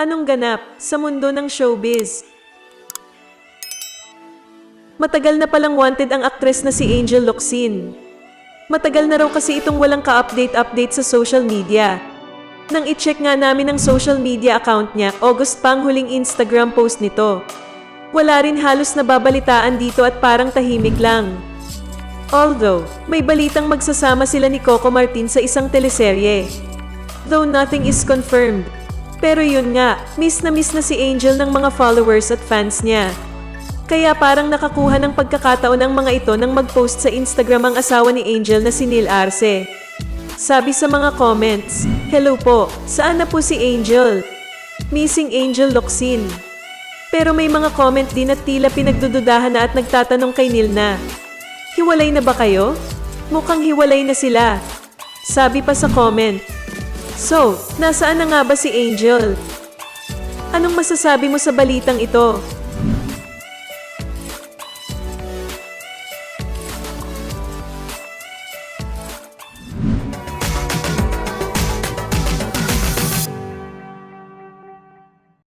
Anong ganap sa mundo ng showbiz? Matagal na palang wanted ang aktres na si Angel Locsin. Matagal na raw kasi itong walang ka-update-update sa social media. Nang i-check nga namin ang social media account niya, August pa ang huling Instagram post nito. Wala rin halos nababalitaan dito at parang tahimik lang. Although, may balitang magsasama sila ni Coco Martin sa isang teleserye. Though nothing is confirmed. Pero yun nga, miss na miss na si Angel ng mga followers at fans niya. Kaya parang nakakuha ng pagkakataon ang mga ito nang mag-post sa Instagram ang asawa ni Angel na si Neil Arce. Sabi sa mga comments, Hello po, saan na po si Angel? Missing Angel Locsin. Pero may mga comment din at tila pinagdududahan na at nagtatanong kay Neil na, Hiwalay na ba kayo? Mukhang hiwalay na sila. Sabi pa sa comment. So, nasaan na nga ba si Angel? Anong masasabi mo sa balitang ito?